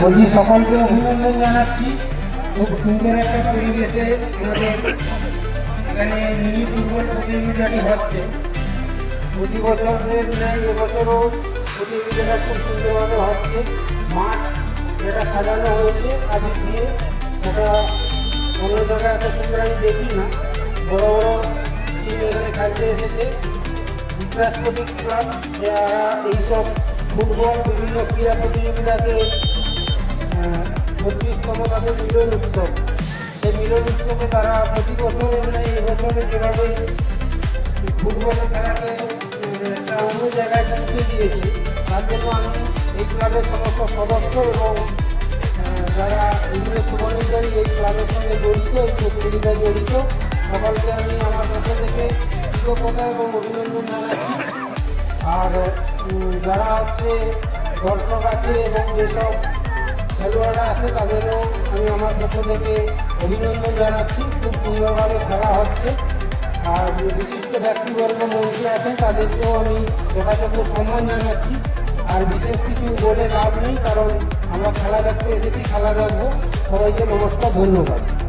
বলছি, সকলকে অভিনন্দন জানাচ্ছি। খুব সুন্দর একটা পরিবেশে এখানে মিনি ফুটবল প্রতিযোগিতাটি হচ্ছে। প্রতি বছরের ন্যায় এবছরও প্রতিযোগিতাটা খুব সুন্দরভাবে হচ্ছে। মাঠ যেটা সাজানো হয়েছে, আজ দিয়ে সেটা অন্য জায়গায় এত সুন্দর আমি দেখি না। বড় বড় টিম এখানে খেলতে এসেছে। বিকাশপতি ক্লাব যারা এইসব ফুটবল বিভিন্ন ক্রীড়া প্রতিযোগিতাকে বত্রিশতম তাদের মিলন উৎসব সেই মিলন উৎসবে তারা প্রতি বছরের ন্যায় এবছরে যেভাবে ফুটবলের খেলাকে একটা অন্য জায়গায় পৌঁছে দিয়েছে তার জন্য আমি এই ক্লাবের সমস্ত সদস্য এবং যারা ইংরেজ শুভানুযায়ী এই ক্লাবের সঙ্গে জড়িত এই প্রতিযোগিতায় জড়িত সকলকে আমি আমার পক্ষ থেকে কৃতজ্ঞতা এবং অভিনন্দন জানাচ্ছি আর যারা হচ্ছে দর্শক আছে এবং যেসব খেলোয়াড়রা আছে তাদেরও আমি আমার পক্ষ থেকে অভিনন্দন জানাচ্ছি। খুব সুন্দরভাবে খেলা হচ্ছে। আর বিশিষ্ট ব্যক্তিবর্গ মন্ত্রী আছেন, তাদেরকেও আমি যথাযথ সম্মান জানাচ্ছি। আর বিশেষ কিছু বলে লাভ নেই, কারণ আমরা খেলা দেখতে এসেছি, খেলা দেখব। সবাইকে নমস্কার, ধন্যবাদ।